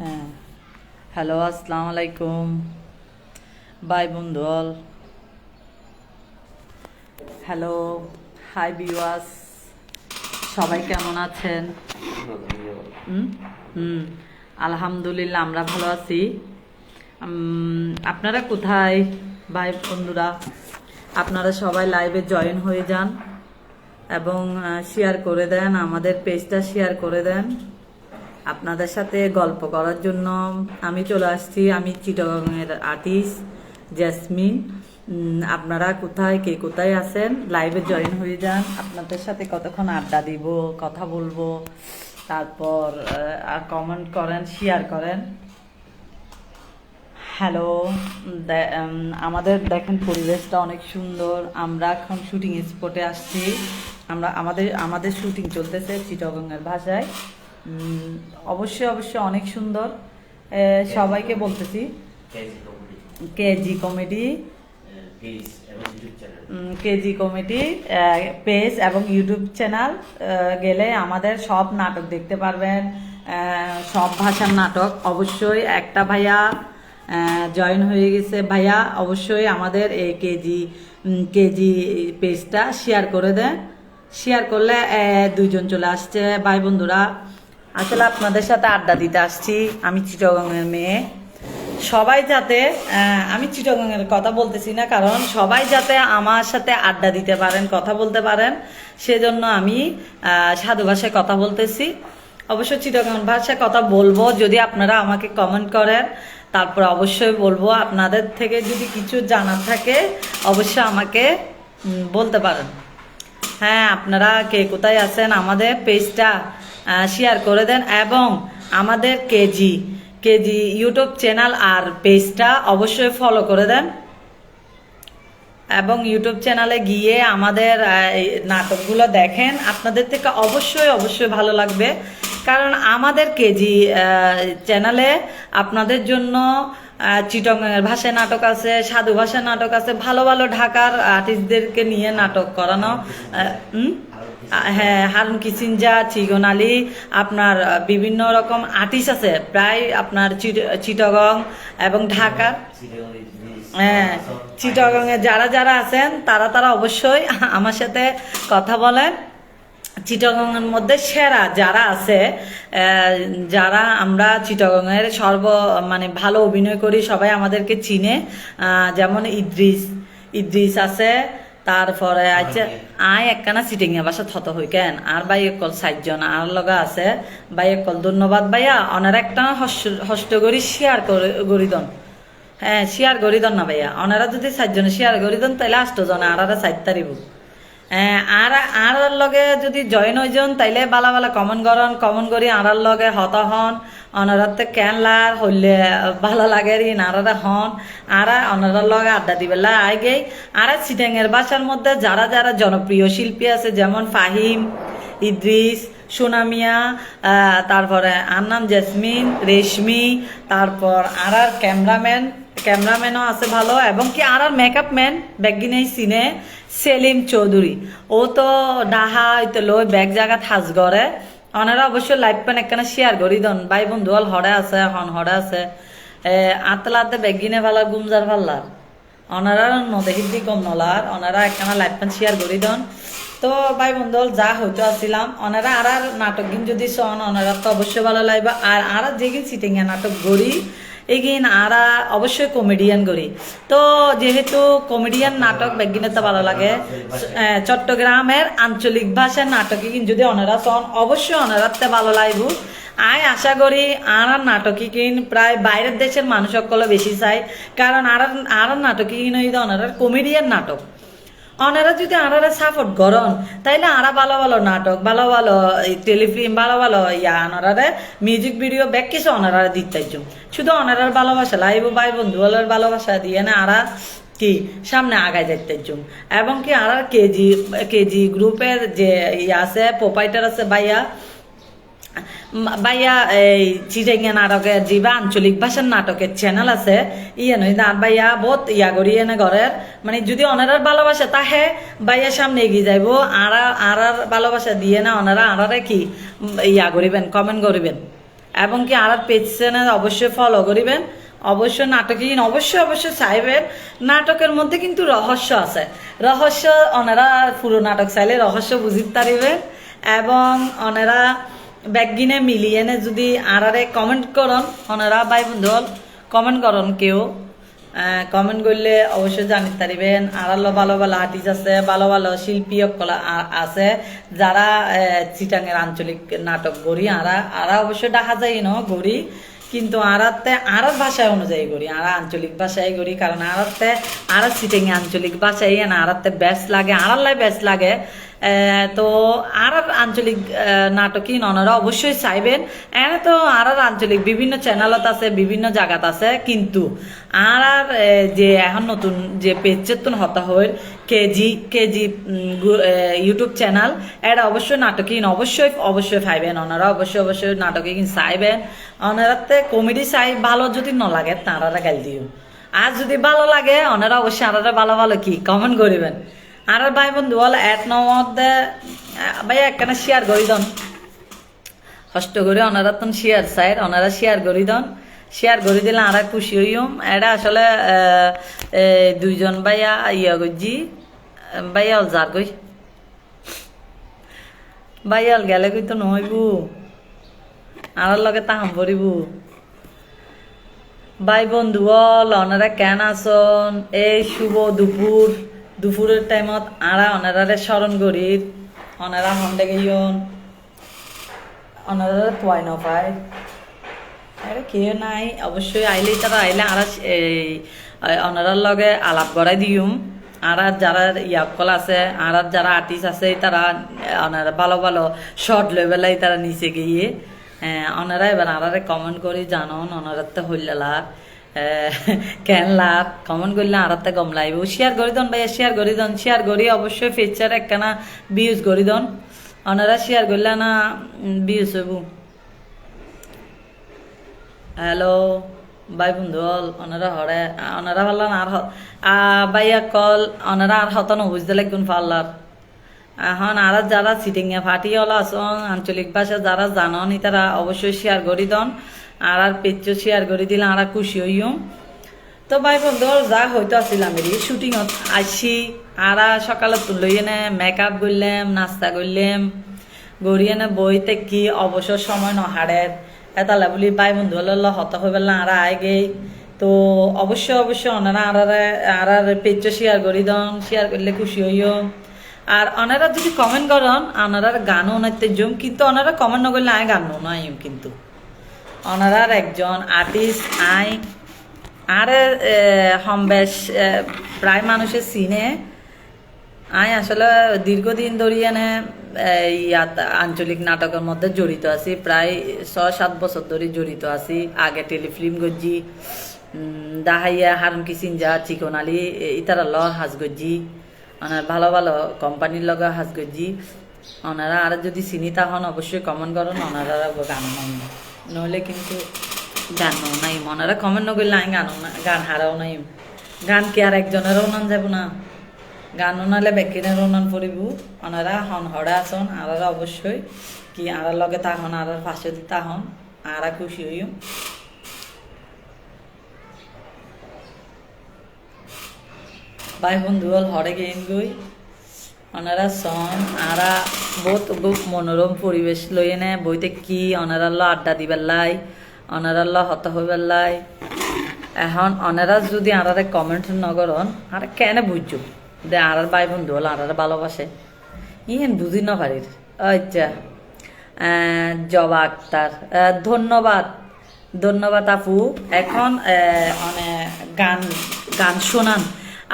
হ্যাঁ। হ্যালো, আসসালামু আলাইকুম। বাই বন্ধু অল হ্যালো, হাই বিওয়াস সবাই কেমন আছেন? হুম? আলহামদুলিল্লাহ, আমরা ভালো আছি। আপনারা কোথায়? ভাই, বন্ধুরা, আপনারা সবাই লাইভে জয়েন হয়ে যান এবং শেয়ার করে দেন, আমাদের পেজটা শেয়ার করে দেন। আপনাদের সাথে গল্প করার জন্য আমি চলে আসছি। আমি চিটগংয়ের আর্টিস্ট জেসমিন উম, আপনারা কোথায় কে কোথায় আছেন? লাইভে জয়েন হয়ে যান। আপনাদের সাথে কতক্ষণ আড্ডা দিব কথা বলব তারপর আর কমেন্ট করেন শেয়ার করেন। হ্যালো আমাদের দেখেন পরিবেশটা অনেক সুন্দর। আমরা এখন শুটিং স্পটে আসছি। আমরা আমাদের আমাদের শুটিং চলতেছে চিটগঙ্গের ভাষায়। অবশ্যই অবশ্যই অনেক সুন্দর। সবাইকে বলতেছি। KG comedy. KG comedy. Page এবং ইউটিউব চ্যানেল গেলে আমাদের সব নাটক দেখতে পারবেন। সব ভাষার নাটক। অবশ্যই একটা ভাইয়া জয়েন হয়ে গেছে। ভাইয়া অবশ্যই আমাদের এই কেজি কেজি পেজটা শেয়ার করে দেন। শেয়ার করলে দুইজন চলে আসছে। ভাই বন্ধুরা আসলে আপনাদের সাথে আড্ডা দিতে আসছি। আমি চিটগঙ্গের মেয়ে। সবাই যাতে আমি চিটগঙ্গের কথা বলতেছি না, কারণ সবাই যাতে আমার সাথে আড্ডা দিতে পারেন, কথা বলতে পারেন, সেজন্য আমি সাধু ভাষায় কথা বলতেছি। অবশ্য চিটগঙ্গ ভাষায় কথা বলব, যদি আপনারা আমাকে কমেন্ট করেন, তারপর অবশ্যই বলব। আপনাদের থেকে যদি কিছু জানার থাকে, অবশ্যই আমাকে বলতে পারেন। হ্যাঁ আপনারা কে কোথায় আছেন? আমাদের পেজটা শেয়ার করে দেন এবং আমাদের কেজি কেজি ইউটিউব চ্যানেল আর পেজটা অবশ্যই ফলো করে দেন। এবং ইউটিউব চ্যানেলে গিয়ে আমাদের নাটকগুলো দেখেন। আপনাদের থেকে অবশ্যই অবশ্যই ভালো লাগবে। কারণ আমাদের কেজি চ্যানেলে আপনাদের জন্য চিটংয়ের ভাষায় নাটক আছে, সাধু ভাষায় নাটক আছে, ভালো ভালো ঢাকার আর্টিস্টদেরকে নিয়ে নাটক করানো। হ্যাঁ হারুন কিসিনজা চিগন আলী, আপনার বিভিন্ন রকম আর্টিস্ট আছে। প্রায় আপনার চিট- চিটাগং এবং ঢাকা হ্যাঁ চিটাগংয়ে যারা যারা আছেন, তারা তারা অবশ্যই আমার সাথে কথা বলেন। চিটাগংয়ের মধ্যে সেরা যারা আছে যারা আমরা চিটাগংয়ের সর্ব মানে ভালো অভিনয় করি সবাই আমাদেরকে চিনে। যেমন ইদ্রিস ইদ্রিস আছে তারপরে আচ্ছা আয় একখানা সিটিং এ বাসা থত হই কেন? আর বাই একল সাতজন আর লগা আছে বাই একল ধন্যবাদ ভাইয়া অনার একটা হস্ত করি শেয়ার করে গরিদন হ্যাঁ শেয়ার করি দন না ভাইয়া। ওনারা যদি চারজনে শেয়ার করি দেন তাহলে আষ্টজন আর আর তারিব হ্যাঁ আর আর লগে যদি জয়েন যান তাইলে বালা বালা কমন করন কমন করি আর লগে হত হন। অনারাতে কেন লার হইলে ভালো লাগে রি নারারা হন। আর অনারার লগে আড্ডা দিবে দিবেলা আগে আর সিটাঙ্গের বাসার মধ্যে যারা যারা জনপ্রিয় শিল্পী আছে, যেমন ফাহিম ইদ্রিস সোনামিয়া তারপরে আর নাম জেসমিন রেশমি তারপর আর আর ক্যামেরাম্যান ক্যামেরাম্যানও আছে ভালো, এবং কি আর আর মেকআপ ম্যান ব্যাগিনে সিনে সেলিম চৌধুরী। ও তো ডাহা হইতে লই ব্যাগ জায়গা থাজ করে ওনারা অবশ্যই লাইভ পেন একখানা শেয়ার করি দন। ভাই বন্ধু হল হরে আছে, হন হরে আছে। আতলাতে ব্যাগিনে ভালা, গুমজার ভাল্লার। ওনারা নদেহির দি কম নলার। ওনারা একখানা লাইভ পেন শেয়ার করি দন। তো ভাই বন্ধু হল যা হইতো আসছিলাম ওনারা আর আর নাটক গিন যদি শোন ওনারা তো অবশ্যই ভালো লাগবে। আর আর যেগিন সিটিং এ নাটক গড়ি এগিন আরা অবশ্যই কমেডিয়ান করি। তো যেহেতু কমেডিয়ান নাটক বেগিনে তো ভালো লাগে চট্টগ্রামের আঞ্চলিক ভাষার নাটকে কিন্তু যদি অনারা শোন, অবশ্যই অনারাতে ভালো লাগব। আয় আশা করি আর নাটকে কিন প্রায় বাইরের দেশের মানুষ সকলে বেশি চাই কারণ আর আর নাটকে কিন অনারার কমেডিয়ান নাটক। অনারা যদি আনারা সাপোর্ট করন তাইলে আরা ভালো ভালো নাটক, ভালো ভালো টেলিফিল্ম, ভালো ভালো ইয়া অনারারে মিউজিক ভিডিও ব্যাক কিছু অনারা দিতে শুধু অনারার ভালোবাসা লাইব ভাই বন্ধু ভালোবাসা দিয়ে না আরা কি সামনে আগায় যাইতে চুম এবং কি আর কেজি কেজি গ্রুপের যে ইয়ে আছে প্রোপাইটার আছে ভাইয়া ভাইয়া, এই চিটাঙ্গা নাটকের যিবা আঞ্চলিক ভাষার নাটকের চ্যানেল আছে ইয়ে নই আর ভাইয়া বহুত ইয়া করি এনে ঘরের। মানে যদি অনারার ভালোবাসা, তাহে ভাইয়া সামনে এগিয়ে যাইব। আর আর ভালোবাসা দিয়ে না ওনারা আনারে কি ইয়া করিবেন কমেন্ট করিবেন। এবং কি আর পেজ চ্যানেল অবশ্যই ফলো করিবেন। অবশ্যই নাটকহীন অবশ্যই অবশ্যই চাইবেন। নাটকের মধ্যে কিন্তু রহস্য আছে। রহস্য ওনারা পুরো নাটক চাইলে রহস্য বুঝিতে পারিবেন। এবং ওনারা ব্যাগিনে মিলিয়েনে যদি আরারে কমেন্ট করন ওনারা ভাই বন্ধু কমেন্ট করন কেউ। কমেন্ট করলে অবশ্যই জানিতে পারিবেন আর আরও ভালো ভালো আর্টিস্ট আছে, ভালো ভালো শিল্পী আছে, যারা চিটাঙের আঞ্চলিক নাটক গড়ি, আরা আরা অবশ্যই দেখা যায় ন গড়ি, কিন্তু আরাতে, আরার ভাষায় অনুযায়ী করি আরা আঞ্চলিক ভাষায় করি কারণ আরাতে, আরা সিটিং আঞ্চলিক ভাষায়, না আরাতে বেশ লাগে আড়াল্লাই বেশ লাগে। তো আর আর আঞ্চলিক নাটকই ননারা অবশ্যই চাইবেন। এনে তো আর আঞ্চলিক বিভিন্ন চ্যানেলত আছে, বিভিন্ন জায়গাত আছে, কিন্তু আর আর যে এখন নতুন যে পেজ চেতন হতা হয় কেজি কেজি ইউটিউব চ্যানেল এটা অবশ্যই নাটকই অবশ্যই অবশ্যই পাইবেন ওনারা অবশ্যই অবশ্যই নাটকে চাইবেন। ওনারাতে কমেডি চাই, ভালো যদি ন লাগে তাঁরা গাল দিও। আর যদি ভালো লাগে ওনারা অবশ্যই আনারা ভালো ভালো কি কমেন্ট করিবেন। আর ভাই বন্ধু বল এক নমদে ভাই একখানে শেয়ার করি দন। কষ্ট করে ওনারা তখন শেয়ার চাই ওনারা শেয়ার করি দন। শেয়ার করে দিলে আর খুশি হইম। এটা আসলে দুইজন ভাইয়া ইয়া গজি ভাইয়া অল যার গই ভাইয়াল গেলে কই তো নহইবু আর লগে তাহাম পরিবু ভাই বন্ধু বল ওনারা কেন আসন? এই শুভ দুপুর। দুপুরের টাইমত আরা ওনারারে স্মরণ করি। অনারা হন্ডে গেইন ওনারা তোয়াই নপায় আরে কেউ নাই। অবশ্যই আইলেই তারা আইলে আর এই ওনারার লগে আলাপ করাই দিউম আর যারা ইয়াকল আছে আর যারা আর্টিস্ট আছে তারা ওনারা ভালো ভালো শর্ট লেভেলাই তারা নিচে গিয়ে হ্যাঁ, ওনারা এবার আরারে কমেন্ট করি জানন ওনারার তো হইলার কেন লাভ কমেন্ট করলে আরাতে গম লাইব শেয়ার করি দন ভাইয়া শেয়ার করি দন শেয়ার করি অবশ্যই ফিচার একখানা বিউজ করি দন ওনারা শেয়ার করলে না বিউজ হইব হ্যালো বাই বন্ধু হল ওনারা হরে ওনারা হল্লান আর বাইয়া কল ওনারা আর হতন বুঝতে লাগুন পাল্লার এখন আর যারা সিটিংয়ে ফাটি হল আসন আঞ্চলিক ভাষা যারা জানন তারা অবশ্যই শেয়ার করি দন আর আর পেচ্ছ শেয়ার করে দিলে আর খুশি হইম তো ভাই বন্ধু যা হয়তো আসছিলাম এরি শুটিংত আসি আর সকালে তুলই এনে মেকআপ করলাম, নাস্তা করলাম। গড়ি এনে বইতে কি অবসর সময় নহাড়ের এতালে বলি, ভাই বন্ধু হলে হত পেলাম আর আয় গেই তো অবশ্যই অবশ্যই ওনারা আর আর আর পেজ শেয়ার করি দন, শেয়ার করলে খুশি হইও। আর ওনারা যদি কমেন্ট করেন ওনারা গানও নাইতে জম কিন্তু ওনারা কমেন্ট না করলে আয় গানও নাই কিন্তু। ওনারার একজন আর্টিস্ট আই, আর হমবেশ প্রায় মানুষের সিনে। আই আসলে দীর্ঘদিন ধরে এনে ইয়াত আঞ্চলিক নাটকের মধ্যে জড়িত আছি। প্রায় ছয় সাত বছর ধরে জড়িত আছি। আগে টেলিফিল্ম গজ্জি দাহাইয়া হারুমকি সিনজা চিকন আলী ইতারা ল হাজ গজ্জি ওনার ভালো ভালো কোম্পানির লগে হাজ গজ্জি। ওনারা আর যদি চিনি হন অবশ্যই কমেন্ট করুন ওনারা গান নইলে কিন্তু গান নাই ওনারা কমেন্ট নকরলে আমি গান গান হারাও নাই। গান কি আর একজনেরও নাম যাব না। গান নালে বেকিনের উন্নয়ন পড়িব ওনারা হন হরা আসন আর অবশ্যই কি আর লগে তাহন আর পাশে তাহন আর খুশি হইম ভাই বন্ধু হল হরে গেইন গই ওনারা সন আরা বহুত বহুত মনোরম পরিবেশ লই এনে বইতে কি ওনারা ল আড্ডা দিবার লাই ওনারা ল হত হইবার লাই এখন ওনারা যদি আরারে কমেন্ট নগরন আর কেন বুঝছ দে আর ভাই বন্ধু হল আর ভালোবাসে ইহেন বুঝি না পারির আচ্ছা জবা আক্তার ধন্যবাদ। ধন্যবাদ আপু, এখন মানে গান গান শোনান।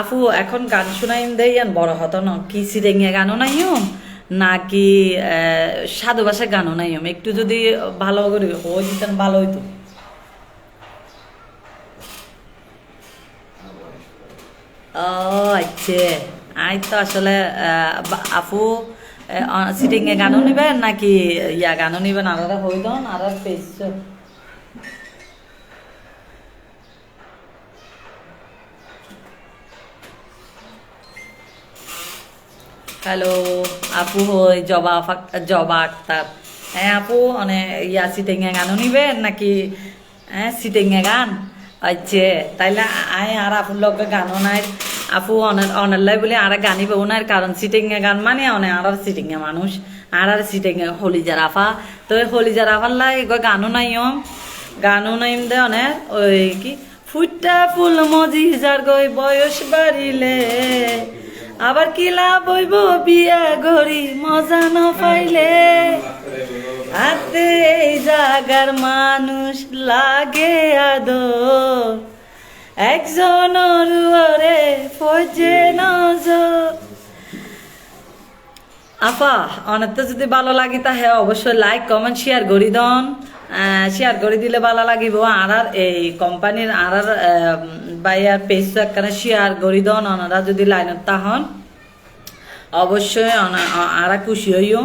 আপু, এখন গান শোনাইন দেইয়ান বড় হতো ন, কি সিরেঙ্গে গানও নাইও? নাকি সাধু ভাষায় গানও নাইও একটু যদি ভালো করে হয়ে দিতেন ভালো হইতো। ও আচ্ছা। আই তো আসলে আপু সিটিং এ গানও নিবেন নাকি ইয়া গানও নিবেন? আর হই দন আর পেজ হ্যালো, আপু হই, জবা জবা আক্তার হ্যাঁ আপু, অনে ইয়া সিটেঙ্গে গানও নিবেন নাকি? হ্যাঁ সিটেঙ্গে গান? আচ্ছা তাইলে আই আর আপুর লগে গানও নাই। আপু অনের অনেরলাই বলে আর গানিবে ওনার কারণ সিটেঙ্গে গান মানে অনে আর সিটেঙ্গে মানুষ, আর আর সিটেঙ্গে হলি জারাফা। তো হলি জারাফার লাই গানও নাই গানও নাই দে অনে, ওই কি, ফুটটা ফুল মজি যার গই বয়স বাড়িলে। আবার কি লাভ হইব বিয়া গড়ি মজা ন পাইলে এই জাগার মানুষ লাগে আদর। একজন ফজে নজর। আপা অনেক তো যদি ভালো লাগে তা হ্যাঁ অবশ্যই লাইক কমেন্ট শেয়ার করি দন। শেয়ার করে দিলে ভালো লাগিব। আর এই কোম্পানির আর বাইয়ার পেজ একখানে শেয়ার করি দন ওনারা যদি লাইনত তাহন, অবশ্যই আর খুশি হইও।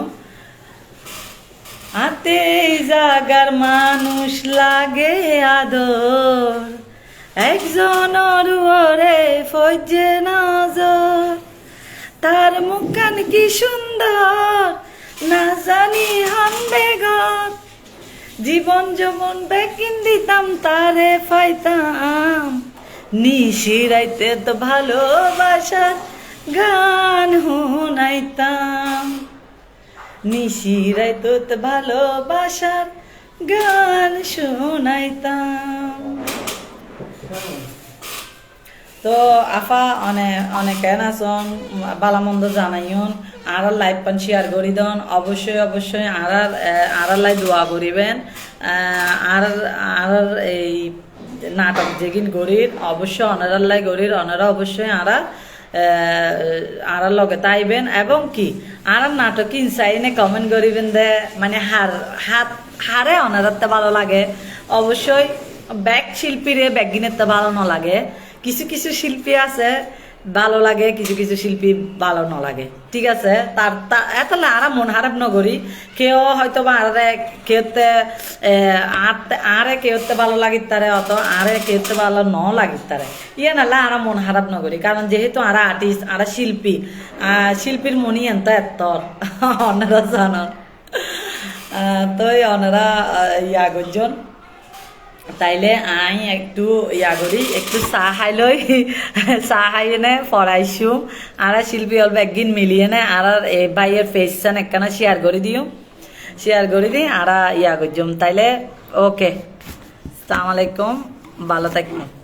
এই জাগার মানুষ লাগে আদর। একজন ওরে ফজে নজর। তার মুখান কি সুন্দর, না জানি হন বেগর জীবন যমন বেকিন দিতাম, তারে পাইতাম নিশিরাইতে তো ভালোবাসার গান হুনাইতাম নিশিরাইতে তো ভালোবাসার গান শুনাইতাম। তো আফা অনেক অনেক আসন বালামন্দ জানাইন আর লাইভ পান শেয়ার করি দন। অবশ্যই অবশ্যই আর আর লাই দোয়া করিবেন। আর আর এই নাটক যেগিন গরির, অবশ্যই অনারার লাই গরির, অনারা অবশ্যই আরা আরার লগে তাইবেন। এবং কি, আরার নাটক ইনসাইনে কমেন্ট করিবেন দে মানে হার, হাত, হারে অনারাতে ভালো লাগে। অবশ্যই ব্যাগ শিল্পীরে ব্যাগিনের ভালো না লাগে। কিছু কিছু শিল্পী আছে ভালো লাগে, কিছু কিছু শিল্পী ভালো না লাগে ঠিক আছে? তার এতলে আর মন হারাপ নগরী কেউ হয়তো বা আরে, কেউতে আরে কেউতে ভালো লাগিত তারে অত আরে কেউতে ভালো ন লাগিত তারে। ইয়ে নালে আর মন হারাপ নগরী কারণ যেহেতু আর আর্টিস্ট আর শিল্পী শিল্পীর মনি এত এত্তর। অনারা জানন তো অনারা ইয়া গজন তাইলে আই একটু ইয়া করি, একটু চা খাই লই চা খাই এনে পড়াইছো আর শিল্পী অল্প একদিন মিলিয়ে নে আর এই ভাইয়ের চান একখানা শেয়ার করে দিও। শেয়ার করে দিই আর ইয়া করছম তাইলে ওকে সালামালাইকুম ভালো থাকবেন